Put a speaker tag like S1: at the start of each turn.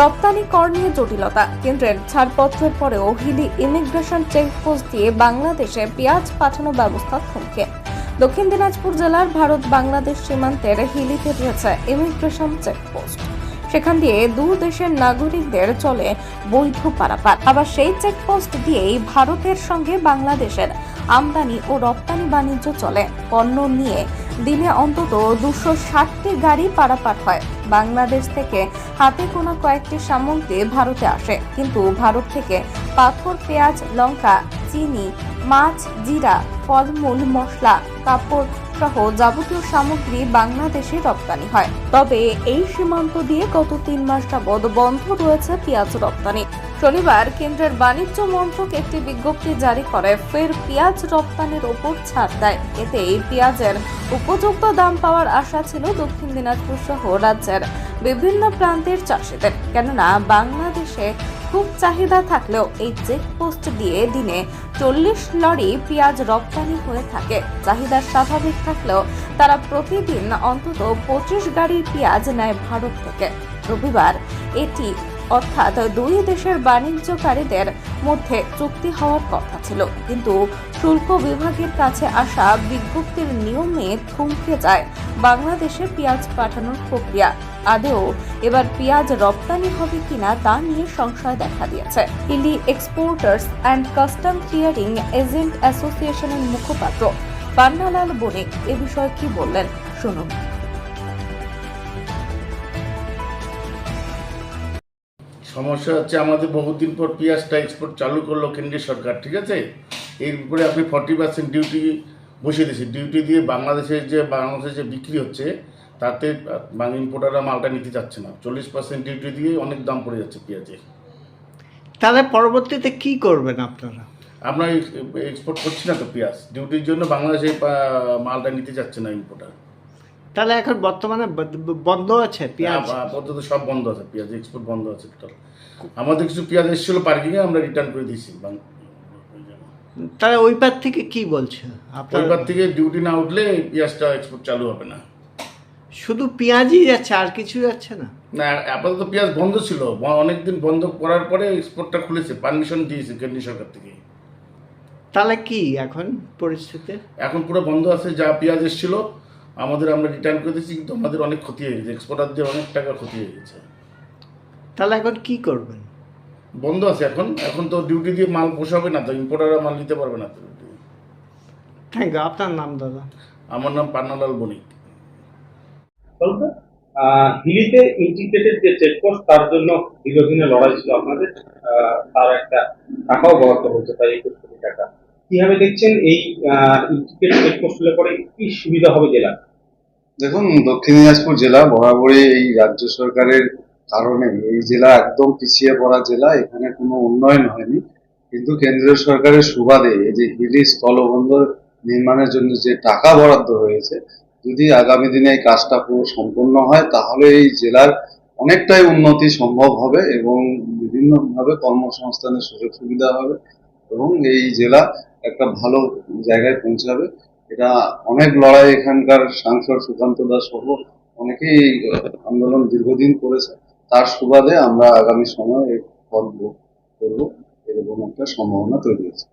S1: রপ্তানি কর নিয়ে জটিলতা। কেন্দ্রের ছাড়পত্রের পরেও হিলি ইমিগ্রেশন চেকপোস্ট দিয়ে বাংলাদেশে পেঁয়াজ পাঠানো ব্যবস্থা থমকে। দক্ষিণ দিনাজপুর জেলার ভারত বাংলাদেশ সীমান্তের হিলিতে রয়েছে ইমিগ্রেশন চেকপোস্ট। সেখান দিয়ে দু দেশের নাগরিকদের চলে বৈধ পারাপার। আবার সেই চেকপোস্ট দিয়েই ভারতের সঙ্গে বাংলাদেশের আমদানি ও রপ্তানি বাণিজ্য চলে। পণ্য নিয়ে দিনে অন্তত দুশো ষাটটি গাড়ি পারাপার হয়। বাংলাদেশ থেকে হাতে গোনা কয়েকটি সামগ্রী ভারতে আসে। কিন্তু ভারত থেকে পাথর, পেঁয়াজ, লঙ্কা, চিনি, মাছ, জিরা, ফলমূল, মশলা, কাপড় সহ যাবতীয় সামগ্রী বাংলাদেশে রপ্তানি হয়। তবে এই সীমান্ত দিয়ে গত তিন মাস যাবৎ বন্ধ রয়েছে পেঁয়াজ রপ্তানি। শনিবার কেন্দ্রের বাণিজ্য মন্ত্রক একটি বিজ্ঞপ্তি জারি করে, ফের পেঁয়াজ রপ্তানির ওপর ছাড় দেয়। এতে এই পেঁয়াজের উপযুক্ত দাম পাওয়ার আশা ছিল দক্ষিণ দিনাজপুর সহ রাজ্যের বিভিন্ন প্রান্তের চাষিদের। কেননা, বাংলাদেশে খুব চাহিদা থাকলেও এই চেকপোস্ট দিয়ে দিনে চল্লিশ লরি পেঁয়াজ রপ্তানি হয়ে থাকে। চাহিদা স্বাভাবিক থাকলেও তারা প্রতিদিন অন্তত পঁচিশ গাড়ি পেঁয়াজ নেয় ভারত থেকে। রবিবার এটি অর্থাৎ দুই দেশের বাণিজ্যকারীদের মধ্যে চুক্তি হওয়ার কথা ছিল। কিন্তু শুল্ক বিভাগের কাছে আসা বিজ্ঞপ্তির নিয়মে থমকে যায় বাংলাদেশে পেঁয়াজ পাঠানোর প্রক্রিয়া। আদেও এবার পেঁয়াজ রপ্তানি হবে কিনা তা নিয়ে সংশয় দেখা দিয়েছে। ইলি exporters and custom clearing agent অ্যাসোসিয়েশনের মুখপাত্র পান্নালাল বণিক এ বিষয়ে কি বললেন? শুনুন।
S2: সমস্যা হচ্ছে আমাদের বহুদিন পর পেঁয়াজটা এক্সপোর্ট চালু করল কেন্দ্রীয় সরকার ঠিক আছে? এর উপরে আপনি ফর্টি পার্সেন্ট ডিউটি বসিয়ে দিয়েছেন। ডিউটি দিয়ে বাংলাদেশের যে বাংলাদেশে যে বিক্রি হচ্ছে তাতে ইম্পোর্টাররা মালটা নিতে চাচ্ছে না। চল্লিশ পার্সেন্ট ডিউটি দিয়ে অনেক দাম পড়ে যাচ্ছে পেঁয়াজের
S3: তাহলে পরবর্তীতে কি করবেন আপনারা?
S2: আমরা এক্সপোর্ট করছি না তো পেঁয়াজ। ডিউটির জন্য বাংলাদেশে মালটা নিতে চাচ্ছে না ইম্পোর্টার
S3: তাহলে এখন বর্তমানে বন্ধ আছে পেঁয়াজ?
S2: আপাতত সব বন্ধ আছে পেঁয়াজ এক্সপোর্ট বন্ধ আছে টোটাল আমাদের কিছু পেঁয়াজ এসেছিল পার্কিংয়ে আমরা রিটার্ন করে দিয়েছি।
S3: তাহলে ওই পার থেকে কি বলছে? আপনার
S2: পরিবার থেকে ডিউটি না উঠলে পেঁয়াজটা এক্সপোর্ট চালু হবে না।
S3: শুধু পেঁয়াজই যাচ্ছে আর কিছু যাচ্ছে না?
S2: না আপাতত পেঁয়াজ বন্ধ ছিল। অনেকদিন বন্ধ করার পরে এক্সপোর্টটা খুলেছে পারমিশন দিয়েছে কেন্দ্রীয় সরকার থেকে।
S3: তাহলে কি এখন পরিস্থিতি?
S2: এখন পুরো বন্ধ আছে যা পেঁয়াজ এসেছিল আমাদের আমরা রিটার্ন করে দিয়েছি কিন্তু আমাদের অনেক ক্ষতি হয়ে গেছে। এক্সপোর্টারদের অনেক টাকা ক্ষতি হয়ে গেছে।
S3: তাহলে এখন কি করবেন?
S2: বন্ধ আছে এখন। এখন তো ডিউটি দিয়ে মাল পোষাবে না তো ইম্পোর্টাররা মাল নিতে পারবে না তো
S3: থ্যাংক ইউ আপনার নাম দাদা?
S2: আমার নাম পান্নালাল বণিক।
S4: বলতো হিলিতে ইন্টিগ্রেটেড যে চেকপোস্ট তার জন্য দীর্ঘদিনের লড়াই ছিল আপনাদের। তার একটা টাকাও বরাদ্দ হয়েছে প্রায় একুশ কোটি টাকা। কীভাবে দেখছেন এই সুবিধা হবে জেলা?
S5: দেখুন, দক্ষিণ দিনাজপুর জেলা বরাবরই এই রাজ্য সরকারের কারণে এই জেলা একদম পিছিয়ে পড়া জেলা, এখানে কোনো উন্নয়ন হয়নি। কিন্তু কেন্দ্রীয় সরকারের সুবাদে এই যে হিলি স্থলবন্দর নির্মাণের জন্য যে টাকা বরাদ্দ হয়েছে, যদি আগামী দিনে এই কাজটা পুরো সম্পন্ন হয়, তাহলে এই জেলার অনেকটাই উন্নতি সম্ভব হবে এবং বিভিন্নভাবে কর্মসংস্থানের সুযোগ সুবিধা হবে এবং এই জেলা একটা ভালো জায়গায় পৌঁছাবে। এটা অনেক লড়াই এখানকার সাংসদ সুকান্ত দাস সহ অনেকেই আন্দোলন দীর্ঘদিন করেছে। তার সুবাদে আমরা আগামী সময়ে ফল করব, এরকম একটা সম্ভাবনা তৈরি হয়েছে।